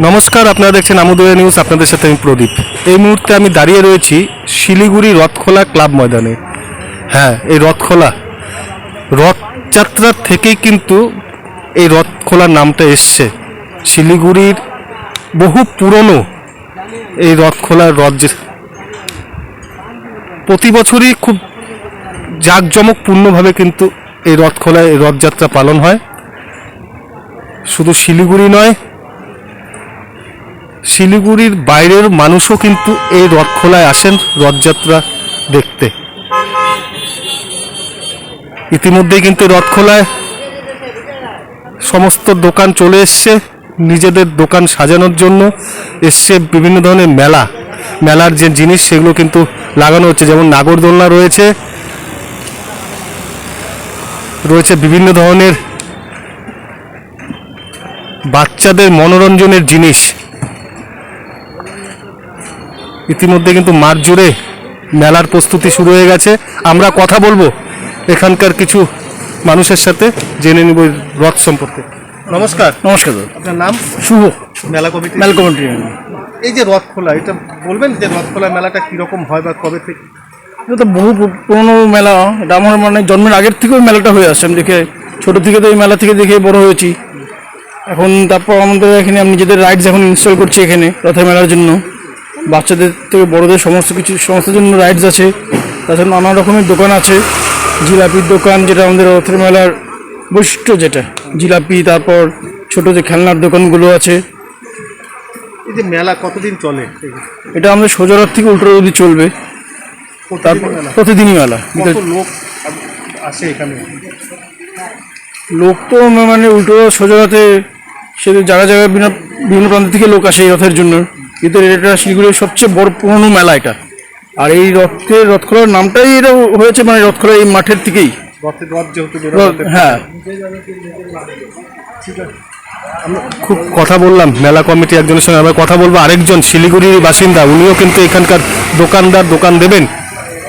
নমস্কার, আপনারা দেখছেন আমুদয়া নিউজ, আপনাদের সাথে আমি প্রদীপ। এই মুহূর্তে আমি দাঁড়িয়ে রয়েছি শিলিগুড়ি রথখোলা ক্লাব ময়দানে। হ্যাঁ এই রথখোলা। রথযাত্রার থেকেই কিন্তু এই রথখোলার নামটা এসছে। শিলিগুড়ির বহু পুরনো এই রথখোলার রথ প্রতি বছরই খুব জাঁকজমকপূর্ণভাবে কিন্তু এই রথখোলায় রথযাত্রা পালন হয়। শুধু শিলিগুড়ি নয় শিলিগুড়ির বাইরের মানুষও কিন্তু এই রথখোলায় আসেন রথযাত্রা দেখতে। ইতিমধ্যেই কিন্তু রথখোলায় সমস্ত দোকান চলে এসছে, নিজেদের দোকান সাজানোর জন্য এসছে বিভিন্ন ধরনের মেলা। মেলার যে জিনিস সেগুলো কিন্তু লাগানো হচ্ছে, যেমন নাগরদোলনা রয়েছে। রয়েছে বিভিন্ন ধরনের বাচ্চাদের মনোরঞ্জনের জিনিস। ইতিমধ্যে কিন্তু মাঠ জুড়ে মেলার প্রস্তুতি শুরু হয়ে গেছে। আমরা কথা বলব এখানকার কিছু মানুষের সাথে জেনে নিব রথ সম্পর্কে। নমস্কার। নমস্কার দাদা আপনার নাম? শুভ। মেলা কমিটি? Mail committee. এই যে রথ খোলা এটা বলবেন যে রথ খোলা মেলাটা কীরকম হয় বা কবে থেকে? এটা তো বহু পুরনো মেলা। এটা আমার মানে জন্মের আগের থেকেও মেলাটা হয়ে আসছে। আমি দেখে ছোটো থেকে তো এই মেলা থেকে দেখে বড় হয়েছি। এখন তারপর আমাদের এখানে আমি নিজেদের রাইডস এখন ইনস্টল করছি এখানে রথের মেলার জন্য। বাচ্চাদের থেকে বড়দের সমস্ত কিছু সমস্ত জন্য রাইডস আছে। তাছাড়া নানা রকমের দোকান আছে। জিলাপির দোকান যেটা আমাদের রথের মেলার বৈশিষ্ট্য যেটা। জিলাপি তারপর ছোটো যে খেলনার দোকানগুলো আছে। এই যে মেলা কতদিন চলে? এটা আমাদের সোজারথ থেকে উল্টো অবধি চলবে। তারপর প্রতিদিনই মেলা। লোক আসে এখানে? লোক তো মানে উল্টো সোজাতে সে জায়গা জায়গায় বিভিন্ন বিভিন্ন প্রান্ত থেকে লোক আসে এই রথের জন্য। কিন্তু এটা শিলিগুড়ির সবচেয়ে বড় পুরনো মেলা এটা। আর এই রথের রথ খোলার নামটাই এটা হয়েছে মানে রথ খোলা এই মাঠের থেকেই হ্যাঁ। খুব কথা বললাম মেলা কমিটি একজনের সঙ্গে আমরা কথা বলব। আরেকজন শিলিগুড়ির বাসিন্দা উনিও কিন্তু এখানকার দোকানদার দোকান দেবেন।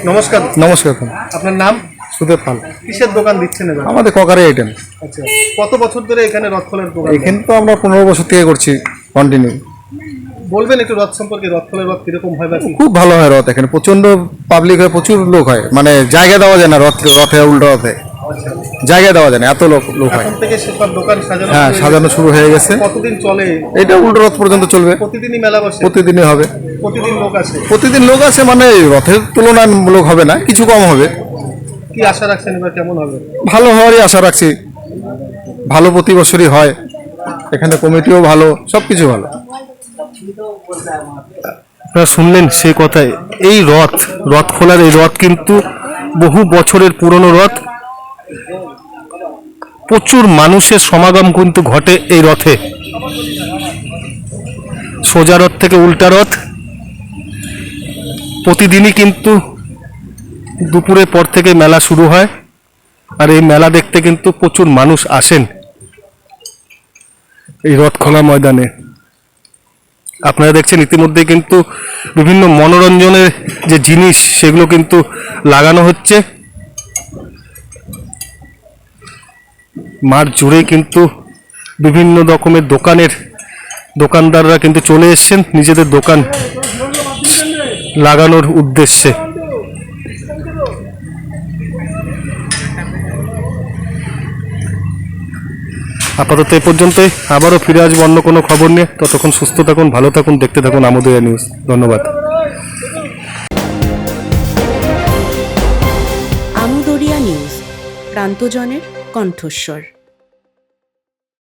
নমস্কার। নমস্কার। আপনার নাম? সুদেব পাল। কিসের দোকান দিচ্ছেন আমাদের ককারে আইটেম আচ্ছা কত বছর ধরে এখানে রথ খোলার দোকান এখানে তো আমরা পনেরো বছর থেকে করছি কন্টিনিউ বলবেন একটু রথ সম্পর্কে? রথ খোলার রথ কীরকম হয় বা খুব ভালো হয় রথ এখানে। প্রচণ্ড পাবলিক হয় প্রচুর লোক হয়। মানে জায়গা দেওয়া যায় না রথ রথে উল্টো রথে। জায়গা দেওয়া যায় না এত লোক লোক হয়। থেকে সেসব দোকান সাজানো হ্যাঁ সাজানো শুরু হয়ে গেছে। কতদিন চলে? এটা উল্টো রথ পর্যন্ত চলবে। প্রতিদিনই মেলা বসে? প্রতিদিনই হবে। প্রতিদিন লোক আসে? প্রতিদিন লোক আছে মানে রথের তুলনায় লোক হবে না কিছু কম হবে। কি আশা রাখছেন এবার কেমন হবে? ভালো হওয়ারই আশা রাখছি। ভালো প্রতি বছরই হয়। এখানে কমিটিও ভালো সব কিছু ভালো। আপনারা শুনলেন সেই কথায়। এই রথ রথ খোলার এই রথ কিন্তু বহু বছরের পুরনো রথ। প্রচুর মানুষের সমাগম কিন্তু ঘটে এই রথে। সোজা রথ থেকে উল্টা রথ। প্রতিদিনই কিন্তু দুপুরের পর থেকে মেলা শুরু হয় আর এই মেলা দেখতে কিন্তু প্রচুর মানুষ আসেন এই রথখোলা ময়দানে। আপনারা দেখছেন ইতিমধ্যে কিন্তু বিভিন্ন মনোরঞ্জনের যে জিনিস, সেগুলো কিন্তু লাগানো হচ্ছে। মাঠ জুড়ে কিন্তু বিভিন্ন রকমের দোকানের দোকানদাররা কিন্তু চলে এসছেন। নিজেদের দোকান লাগানোর উদ্দেশ্যে। আপাতত এ পর্যন্তই। আবারও ফিরে আসব অন্য কোনো খবর নিয়ে। ততক্ষণ সুস্থ থাকুন, ভালো থাকুন, দেখতে থাকুন আমোদয়া নিউজ। ধন্যবাদ। আমুদরিয়া নিউজ, প্রান্তজনের কণ্ঠস্বর।